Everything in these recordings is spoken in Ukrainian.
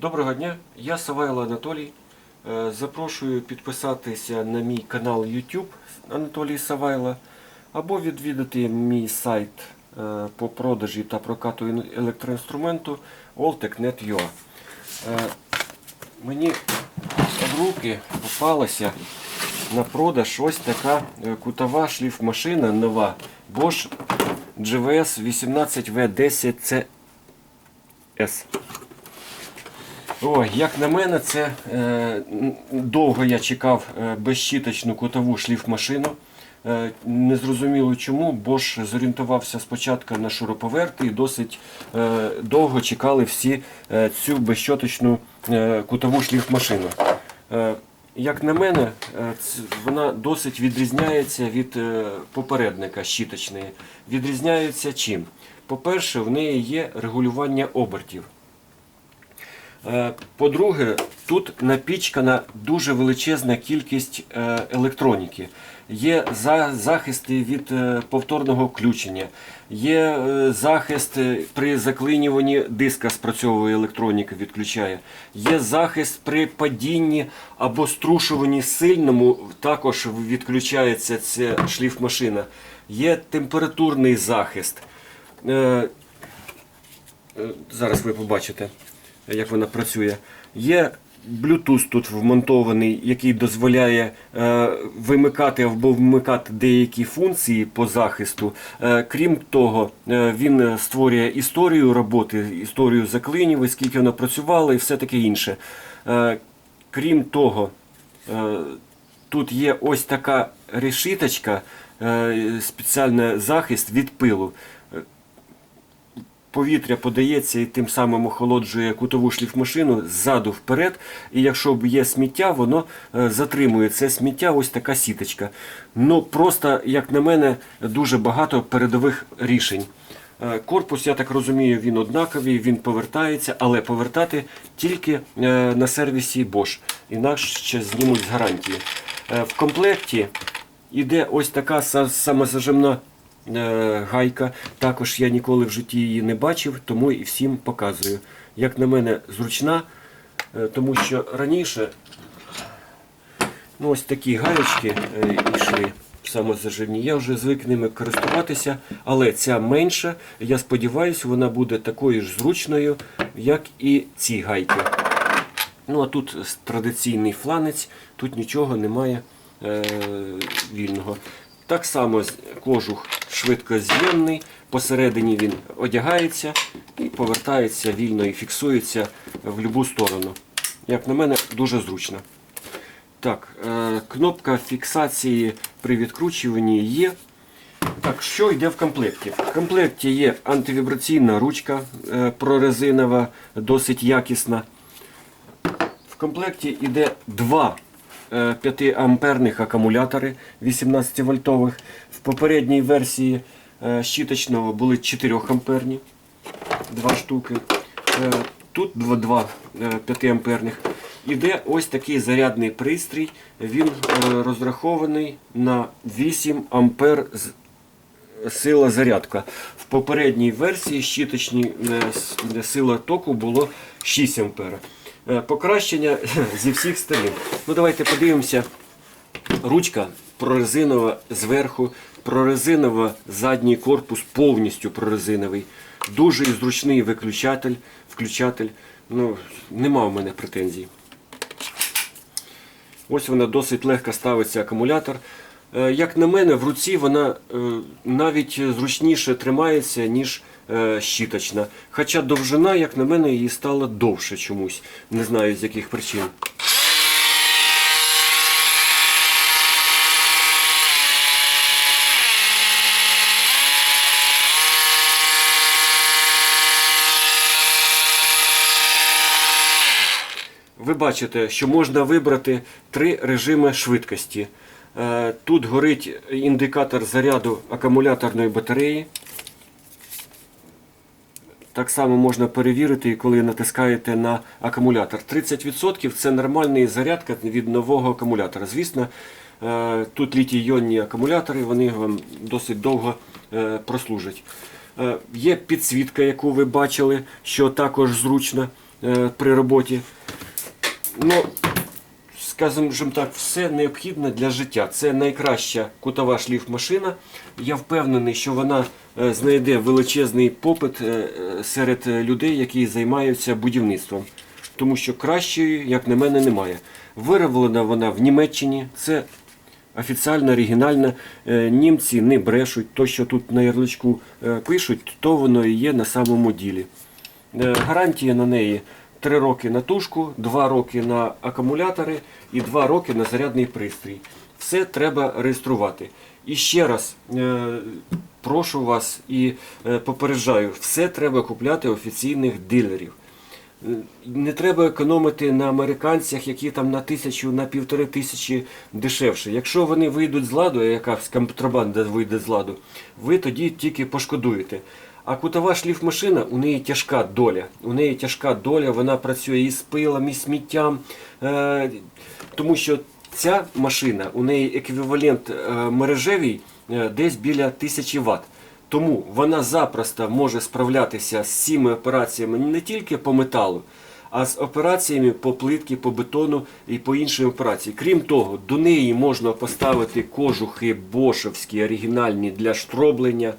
Доброго дня, я Савайло Анатолій. Е, Запрошую підписатися на мій канал YouTube Анатолій Савайло або відвідати мій сайт е, по продажі та прокату електроінструменту alltech.net.ua. Е, Мені в руки попалася на продаж ось така кутова шліфмашина нова Bosch GVS 18V10CS. Ой, як на мене, це е, довго я чекав е, безщіточну кутову шліфмашину. Е, незрозуміло чому, бо ж зорієнтувався спочатку на шуруповерти і досить е, довго чекали всі е, цю безщоточну е, кутову шліфмашину. Е, як на мене, е, вона досить відрізняється від е, попередника щіточної. Відрізняється чим? По-перше, в неї є регулювання обертів. Е, По-друге, тут напічкана дуже величезна кількість е, електроніки. Є за- захисти від е, повторного включення, є захист при заклинюванні диска спрацьовує електроніка, відключає. Є захист при падінні або струшуванні сильному, також відключається ця шліфмашина. Є температурний захист. Зараз ви побачите, як вона працює. Є Bluetooth тут вмонтований, який дозволяє е, вимикати або вмикати деякі функції по захисту. Е, крім того, е, він створює історію роботи, історію заклинів, скільки вона працювала і все таке інше. Е, крім того, е, тут є ось така решіточка, е, спеціальний захист від пилу повітря подається і тим самим охолоджує кутову шліфмашину ззаду вперед. І якщо є сміття, воно е, затримує це сміття, ось така сіточка. Ну просто, як на мене, дуже багато передових рішень. Е, Корпус, я так розумію, він однаковий, він повертається, але повертати тільки е, на сервісі Bosch. Інакше знімуть з гарантії. В комплекті Іде ось така са- самозажимна гайка. Також я ніколи в житті її не бачив, тому і всім показую. Як на мене, зручна, е, тому що раніше ну, ось такі гаєчки е, йшли самозаживні. Я вже звик ними користуватися, але ця менша. Я сподіваюся, вона буде такою ж зручною, як і ці гайки. Ну а тут традиційний фланець, тут нічого немає е, вільного. Так само кожух швидкоз'ємний, посередині він одягається і повертається вільно і фіксується в будь-яку сторону. Як на мене, дуже зручно. Так, е, кнопка фіксації при відкручуванні є. Так, що йде в комплекті? В комплекті є антивібраційна ручка е, прорезинова, досить якісна. В комплекті йде два 5-амперних акумулятори 18 вольтових. В попередній версії е, щіточного були 4 амперні, два штуки. Е, Тут два, два 5 амперних. Іде ось такий зарядний пристрій. Він е, розрахований на 8 ампер сила зарядка. В попередній версії щіточній е, сила току було 6 ампера. Е, Покращення зі всіх сторін. Ну давайте подивимося. Ручка прорезинова зверху, прорезинова задній корпус повністю прорезиновий. Дуже зручний виключатель, включатель. Ну, нема в мене претензій. Ось вона досить легко ставиться акумулятор. Е, Як на мене, в руці вона е, навіть зручніше тримається, ніж щіточна. Хоча довжина, як на мене, її стала довше чомусь. Не знаю з яких причин. Ви бачите, що можна вибрати три режими швидкості. Е, Тут горить індикатор заряду акумуляторної батареї. Так само можна перевірити, коли натискаєте на акумулятор. 30% це нормальний зарядка від нового акумулятора. Звісно, е, тут літій-іонні акумулятори, вони вам досить довго е, прослужать. Е, Є підсвітка, яку ви бачили, що також зручно. е, при роботі. Ну, скажімо так, все необхідне для життя. Це найкраща кутова шліфмашина. Я впевнений, що вона знайде величезний попит е, е, серед е, людей, які займаються будівництвом. Тому що кращої, як на мене, немає. Вироблена вона в Німеччині. Це офіціально, оригінально. Е, Німці не брешуть. То, що тут на ярличку е, пишуть, то воно і є на самому ділі. Е, Гарантія на неї 3 роки на тушку, 2 роки на акумулятори і 2 роки на зарядний пристрій. Все треба реєструвати. І ще раз е, прошу вас і е, попереджаю, все треба купляти офіційних дилерів. Е, Не треба економити на американцях, які там на тисячу, на півтори тисячі дешевше. Якщо вони вийдуть з ладу, якась контрабанда вийде з ладу, ви тоді тільки пошкодуєте. А кутова шліфмашина, у неї тяжка доля. У неї тяжка доля, вона працює і з пилом, і сміттям. Тому що ця машина, у неї еквівалент е, мережевій е, десь біля 1000 Вт. Тому вона запросто може справлятися з цими операціями не тільки по металу, а з операціями по плитці, по бетону і по іншим операціям. Крім того, до неї можна поставити кожухи бошевські, оригінальні для штроблення,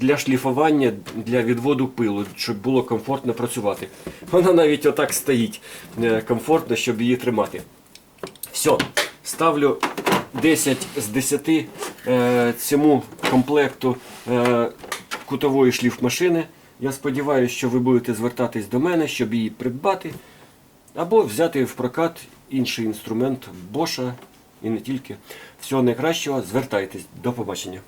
для шліфування, для відводу пилу, щоб було комфортно працювати. Вона навіть отак стоїть е, комфортно, щоб її тримати. Все, ставлю 10 з 10 е, цьому комплекту е, кутової шліфмашини. Я сподіваюся, що ви будете звертатись до мене, щоб її придбати, або взяти в прокат інший інструмент Боша і не тільки. Всього найкращого, звертайтесь. До побачення.